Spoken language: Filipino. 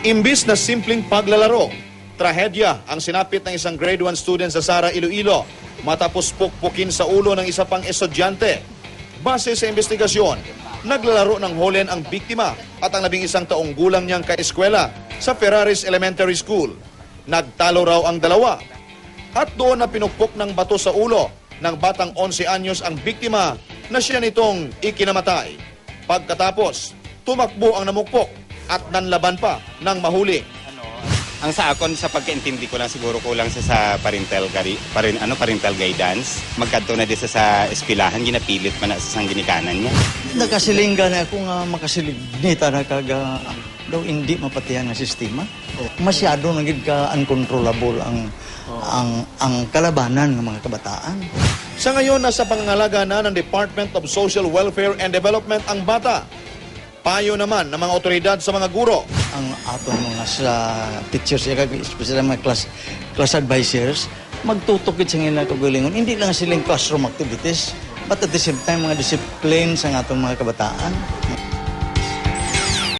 Imbis na simpleng paglalaro, trahedya ang sinapit ng isang grade 1 student sa Sara, Iloilo matapos pukpukin sa ulo ng isa pang estudyante. Base sa investigasyon, naglalaro ng holen ang biktima at ang labing isang taong gulang niyang kaeskwela sa Ferraris Elementary School. Nagtalo raw ang dalawa at doon na pinukpok ng bato sa ulo ng batang 11 anyos ang biktima na siya nitong ikinamatay. Pagkatapos, tumakbo ang namukpok at nanlaban pa ng mahuli. Ang sa akon sa pagkaintindi ko lang siguro kulang sa sa parental gari, parin, ano parental guidance. Magkadto na di sa sa eskwelahan ginapilit man na sa sang ginikanan niya. Nakasilingga na ako nga makasilignita na kaga daw hindi mapatihan nga sistema. Masyado nagid ka uncontrollable ang ang ang kalabanan ng mga kabataan. Sa ngayon, nasa pangangalaga na ng Department of Social Welfare and Development ang bata. Payo naman ng mga otoridad sa mga guro. Ang aton mga sa teachers, especially mga class class advisors, magtutukid sa ngina kagalingon. Hindi lang silang classroom activities, but at the same time mga discipline sa atong mga kabataan.